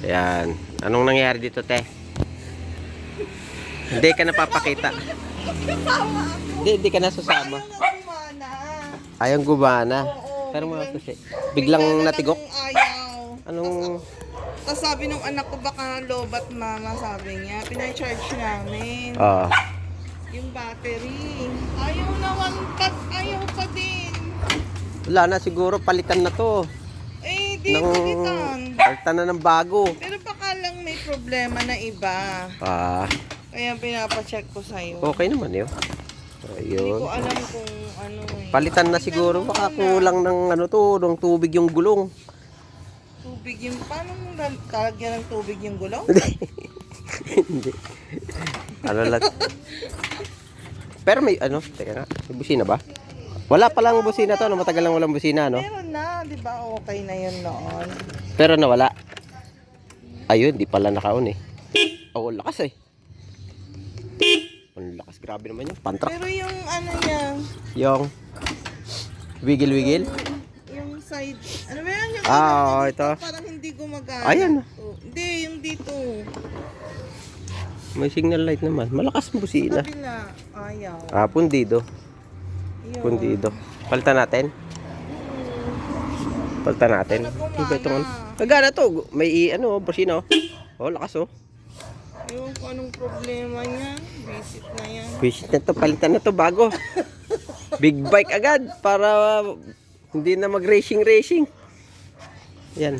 Ayan. Anong nangyari dito, te? Hindi ka napapakita. Hindi, hindi ka nasusama. Ayaw gumana. Oo. Pero mga biglang- kasi, biglang bigla na lang natigok. Anong, Tapos sabi nung anak ko baka lobat mama sabi niya. Pinay-charge namin. ah, Yung battery. Ayaw naman pa. Ayaw pa din. wala na siguro, palitan na to. Di Nang, palitan. palitan na ng bago. Pero baka lang may problema na iba. Ah, Kaya pinapacheck ko sa'yo. okay naman yun. Hindi ko alam kung ano eh. Palitan na siguro, baka kulang ng ano to, ng tubig yung gulong. Tubig yung... Paano mo lal- talagyan ng tubig yung gulong? Hindi. ano lang. Pero may ano, teka nga, may busina ba? Wala pa lang busina to, no? matagal lang walang busina, no? Meron na, di ba? Okay na yun noon. Pero nawala. Ayun, di pala nakaon eh. Oh, lakas eh. Ang lakas, grabe naman yun. Pantrak. Pero yung ano niya, Yung wiggle-wiggle. yung side, ano ba yan? Yung Ah, ano oo, dito, ito. Parang hindi gumagana. Ayan. Oh, hindi, yung dito. May signal light naman. Malakas ang busina. Kabila, ayaw. Ah, pundido. Pundido. Palitan natin. Palitan natin. Iba itong ano. Kagana to. May ano, busina oh. Lakas oh. Ko anong problema niya. Visit na yan. Visit na to. Palitan na to bago. Big bike agad. Para hindi na mag-racing racing. Yan.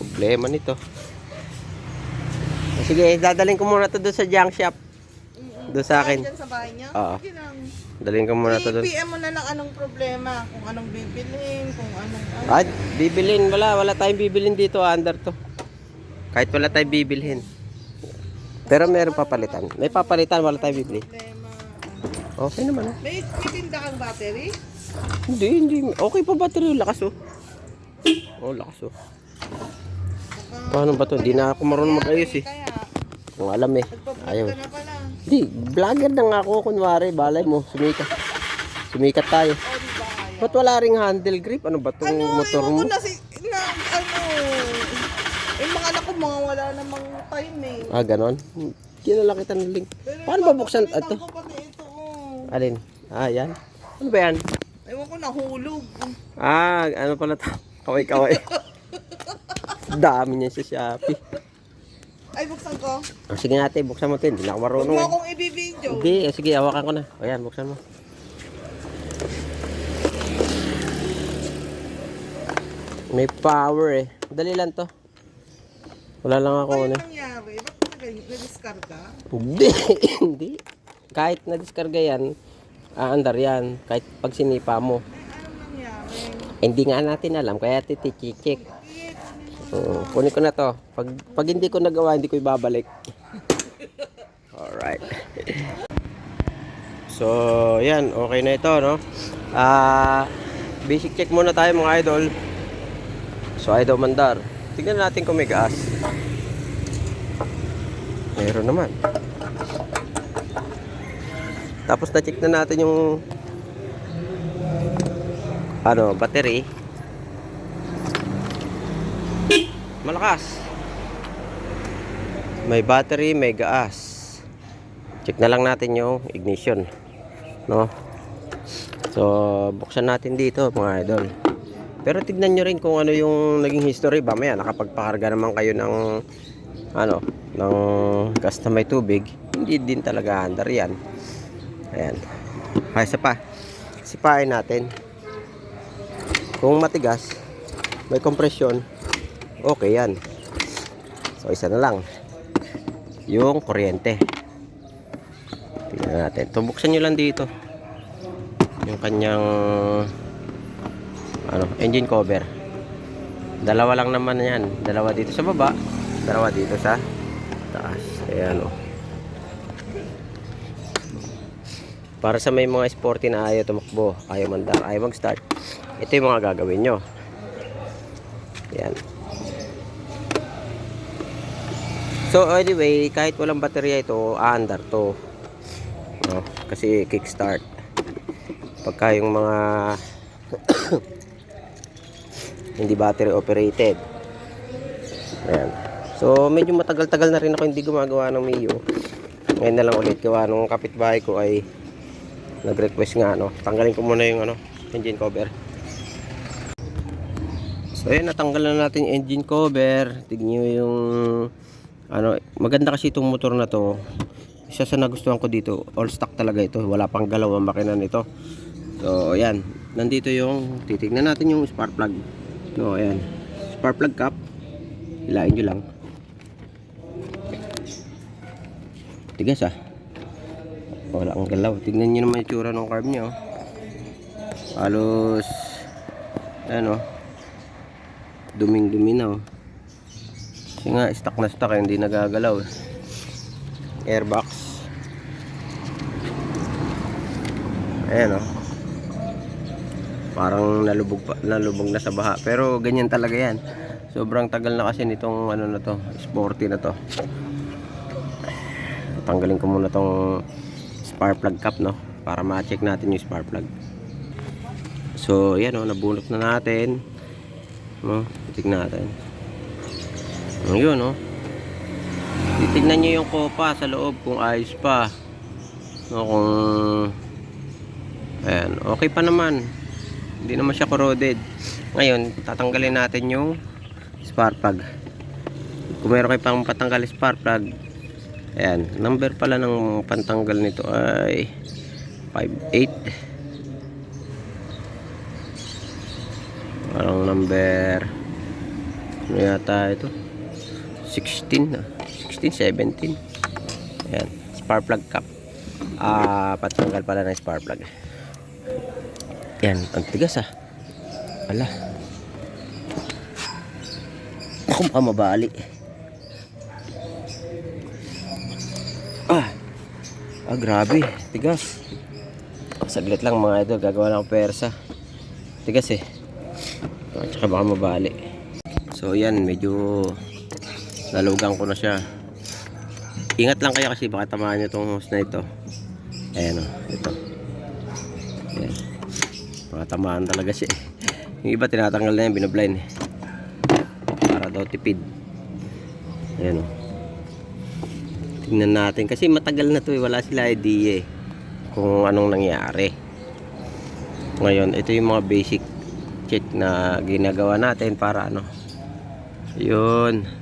Problema nito. Sige, dadalhin ko muna to doon sa junk shop. Doon sa akin. Diyan sa bahay niya? Oo. Sige lang. Dalhin ko muna to doon. I-PM mo na lang anong problema. Kung anong bibilin, kung anong... ano. Ah, bibilin. Wala, wala tayong bibilin dito, under to. Kahit wala tayong bibilhin. Pero meron papalitan. May papalitan, wala tayong bibili. Okay naman ah. May, may tinda kang battery? Hindi, hindi. Okay pa battery. Lakas oh. Oh, lakas oh. Paano ba to? Hindi na ako marunong mag-ayos eh. Kung alam eh. Ayaw. Hindi, vlogger na nga ako. Kunwari, balay mo. Sumikat. Sumikat tayo. Di? Ba't wala ring handle grip? Ano ba tong Ano, motor mo? na, si, na, ano, yung mga anak ko mga wala namang time eh. Ah, ganon? Kinala kita ng link. Pero Paano ba buksan ito? ito, oh. Alin? Ah, yan. Ano ba yan? Ewan ko, nahulog. Ah, ano pala to? Kaway-kaway. Dami niya sa Shopee. Ay, buksan ko. Ah, sige natin, buksan mo ito. Hindi na ako Huwag marunong. mo eh. akong ibibidyo. Hindi, eh, sige, hawakan ko na. O yan, buksan mo. May power eh. Dali lang to. Wala lang ako Ano ano. yung nangyari? Ba't? Na-discarga? Hindi, hindi. Kahit na-discarga yan, aandar yan. Kahit pag sinipa mo. Ay, anong nangyari? Hindi nga natin alam, kaya titichik. Oo, kunin ko na to. Pag, pag hindi ko nagawa, hindi ko ibabalik. Alright. So, yan. Okay na ito, no? Ah, basic check muna tayo mga idol. So, idol mandar. Tingnan natin kung may gas. Meron naman. Tapos na-check na natin yung ano, battery. Malakas. May battery, may gas. Check na lang natin yung ignition. No? So, buksan natin dito mga idol. Pero tignan nyo rin kung ano yung naging history. Mamaya, nakapagpakarga naman kayo ng ano, ng gas na may tubig. Hindi din talaga andar yan. Ayan. Ay, isa pa. Sipain natin. Kung matigas, may compression, okay yan. So, isa na lang. Yung kuryente. Tingnan natin. Tubuksan nyo lang dito. Yung kanyang ano, engine cover. Dalawa lang naman yan. Dalawa dito sa baba, dalawa dito sa taas. Ayan o. Para sa may mga sporty na ayaw tumakbo, ayaw mandar, ayaw mag-start. Ito yung mga gagawin nyo. Yan. So anyway, kahit walang baterya ito, aandar to. No, kasi kickstart. Pagka yung mga hindi battery operated. Ayan. So, medyo matagal-tagal na rin ako hindi gumagawa ng Mio. Ngayon na lang ulit. Gawa nung kapitbahay ko ay nag-request nga, ano. Tanggalin ko muna yung, ano, engine cover. So, ayan, natanggal na natin yung engine cover. Tignan yung, ano, maganda kasi itong motor na to. Isa sa nagustuhan ko dito, all stock talaga ito. Wala pang galaw ang makina nito. So, ayan. Nandito yung, titignan natin yung spark plug. No, ayan. Spark plug cap. Hilain nyo lang. Tigas ah. Wala ang galaw. Tignan nyo naman yung tsura ng carb nyo. Halos, ano, duming-dumi na oh. Kasi nga, stock na stock, eh, hindi nagagalaw. Airbox. Ayan oh. Parang nalubog, nalubog na sa baha. Pero ganyan talaga yan. Sobrang tagal na kasi nitong ano na to, sporty na to. Tanggalin ko muna tong spark plug cap no para ma-check natin yung spark plug. So, yan oh, nabunot na natin. No, titignan natin. Ayun oh. Titignan niyo yung kopa sa loob kung ayos pa. No, kung Ayan, okay pa naman. Hindi naman siya corroded. Ngayon, tatanggalin natin yung spark plug. Kung meron kayo pang patanggal spark plug, ayan, number pala ng pantanggal nito ay 58. Parang number ano yata ito? 16 na. 16, 17. Ayan, spark plug cap. Ah, patanggal pala ng spark plug. Yan, ang tigas ah. Ala. Ako baka mabali. Ah. Ah, grabe. Tigas. Saglit lang mga ito. Gagawa lang persa. Tigas eh. At baka mabali. So yan, medyo nalugang ko na siya. Ingat lang kayo kasi baka tamaan nyo itong hose na ito. Ayan o, ito. Ayan. Mga tamaan talaga siya. eh. Yung iba tinatanggal na yan, binablind. eh. Para daw tipid. Ayan o. Tingnan natin. Kasi matagal na to eh. Wala sila idea eh. Kung anong nangyari. Ngayon, ito yung mga basic check na ginagawa natin para ano. Yun.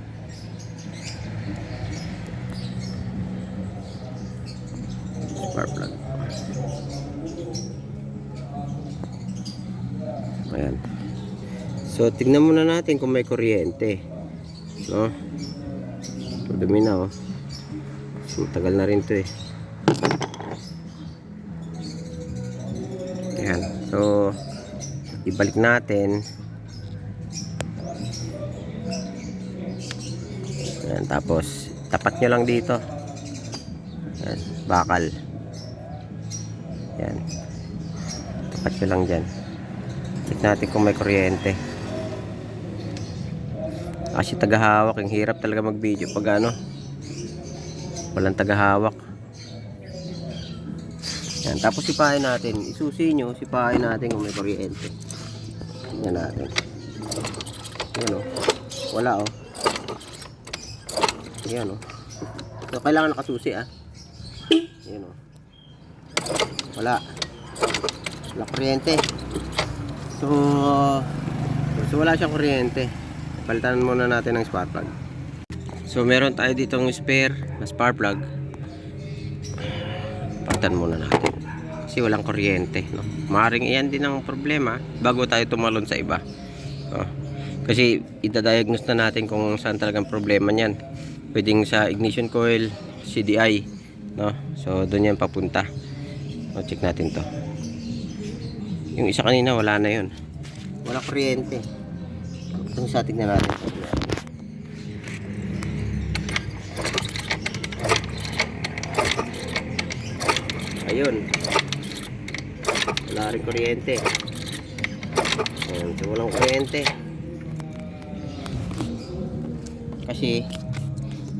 Spark. Ayan. So, tignan muna natin kung may kuryente. No? Ito, dumi na, oh. So, Matagal na rin to eh. Ayan. So, ibalik natin. Ayan, tapos, tapat nyo lang dito. Ayan, bakal. Ayan. Tapat nyo lang dyan. Check natin kung may kuryente. Kasi tagahawak, yung hirap talaga mag-video pag ano. Walang tagahawak. Yan, tapos sipahin natin. Isusi nyo, sipahin natin kung may kuryente. Tingnan natin. Yan o. Wala o. Yan o. So, kailangan nakasusi ah. Yan o. Wala. Wala kuryente. So, so wala siyang kuryente. Palitan muna natin ng spark plug. So, meron tayo ditong spare na spark plug. Palitan muna natin. Kasi walang kuryente. No? Maring iyan din ang problema bago tayo tumalon sa iba. No? Kasi idadiagnose na natin kung saan talagang problema niyan. Pwedeng sa ignition coil, CDI. No? So, doon yan papunta. So, check natin to. Yung isa kanina wala na yun. Wala kuryente. Itong sa tignan natin. Ayun. Wala rin kuryente. Ayan, so walang kuryente. Kasi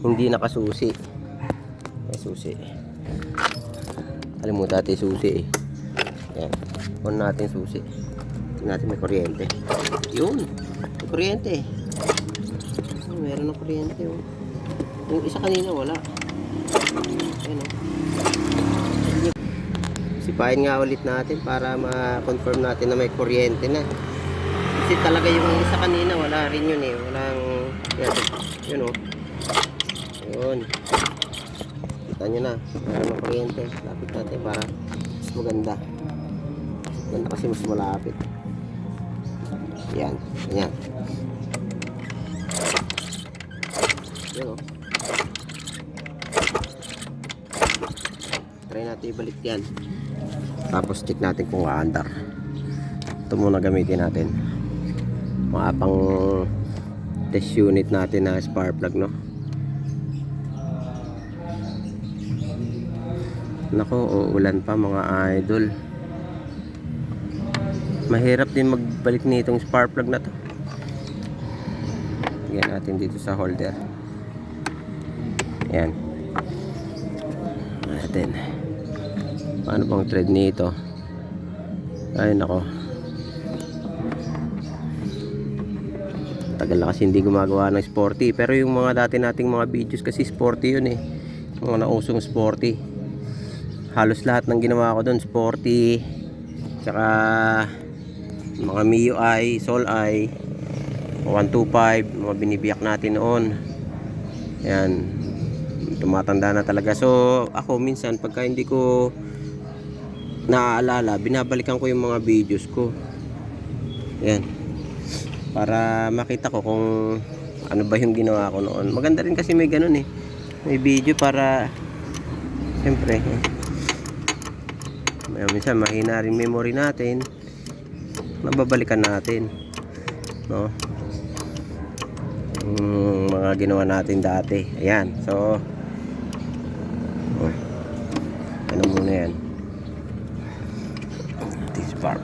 hindi nakasusi. May susi. Kalimutan natin susi eh. Ayan. On natin susi. Tingnan natin may kuryente. Yun. May kuryente. Oh, meron ng kuryente oh. Yung isa kanina wala. Ayan oh. Sipahin nga ulit natin para ma-confirm natin na may kuryente na. Kasi talaga yung isa kanina wala rin yun eh. Walang, yan, yun oh. Yun. Kita nyo na. Ng kuryente. Lapit natin para mas maganda. Ganda kasi mas malapit. Yan. Yan. Yan oh. Try natin ibalik yan. Tapos check natin kung aandar. Ito muna gamitin natin. Mga pang test unit natin na spark plug no. Nako, uulan pa mga idol. Mahirap din magbalik nitong spark plug na to. Lagyan natin dito sa holder. Yan. Natin. Paano pang thread nito? Ay nako. Tagal na kasi hindi gumagawa ng sporty. Pero yung mga dati nating mga videos kasi sporty yun eh. Mga nausong sporty. Halos lahat ng ginawa ko doon sporty. Tsaka mga Soul Eye, 125, mga binibiyak natin noon. Yan. Tumatanda na talaga. So, ako minsan pagka hindi ko naaalala, binabalikan ko yung mga videos ko. Yan. Para makita ko kung ano ba yung ginawa ko noon. Maganda rin kasi may ganun eh. May video para siyempre eh. May minsan mahina rin memory natin. Mababalikan natin. No? Yung mga ginawa natin dati. Ayan. So, oh, ano muna yan? This part.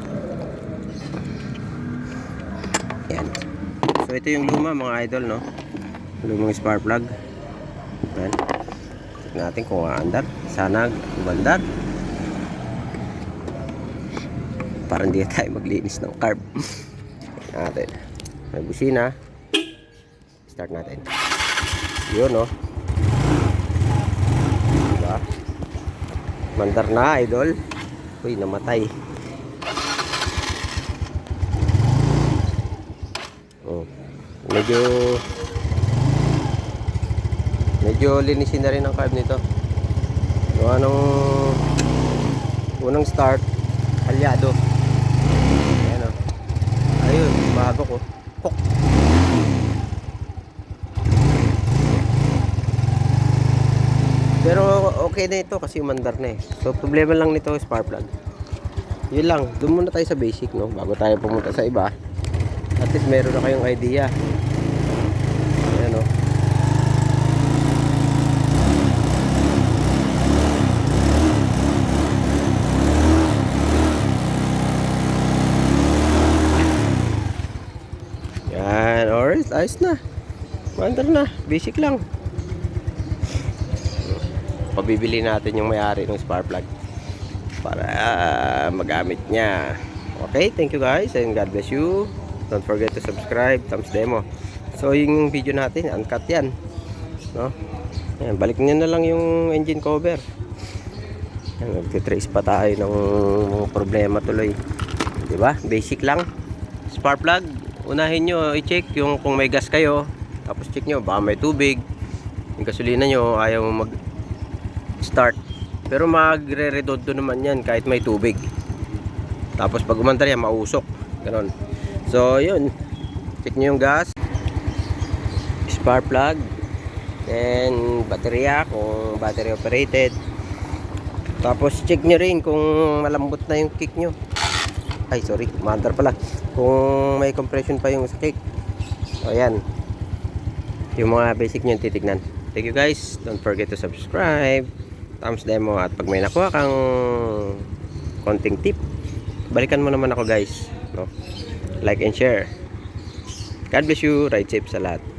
Yan. So, ito yung luma mga idol, no? Lumang spark plug. Yan. Check natin kung aandar. Sana umandar. Para hindi tayo maglinis ng carb. natin. May busina. Start natin. Yun, no? Diba? Mandar na, idol. Uy, namatay. Oh. Medyo medyo linisin na rin ang carb nito. Gawa nung unang start, kalyado. Ayan o. Ayun, bago ko. Kok. Pero okay na ito kasi umandar na eh. So problema lang nito spark plug. Yun lang, doon muna tayo sa basic no, bago tayo pumunta sa iba. At least meron na kayong idea. Ayan o. Yan, alright, ayos na. Mandar na, basic lang. Pabibili natin yung may-ari ng spark plug para ah, magamit niya. Okay, thank you guys and God bless you. Don't forget to subscribe, thumbs demo. So yung video natin, uncut yan. No? Yan, balik niyo na lang yung engine cover. Nagtitrace pa tayo ng problema tuloy. 'Di ba? Basic lang. Spark plug, unahin nyo i-check yung kung may gas kayo. Tapos check nyo, baka may tubig. Yung gasolina nyo, ayaw mag start. Pero magre-redondo naman yan kahit may tubig. Tapos pag umandar yan, mausok. Ganon. So, yun. Check nyo yung gas. Spark plug. Then, baterya kung battery operated. Tapos, check nyo rin kung malambot na yung kick nyo. Ay, sorry. Mandar pala. Kung may compression pa yung sa kick. So, yan. Yung mga basic nyo titignan. Thank you guys. Don't forget to subscribe. Thumbs demo. At pag may nakuha kang konting tip, balikan mo naman ako guys. No? Like and share. God bless you. Ride safe sa lahat.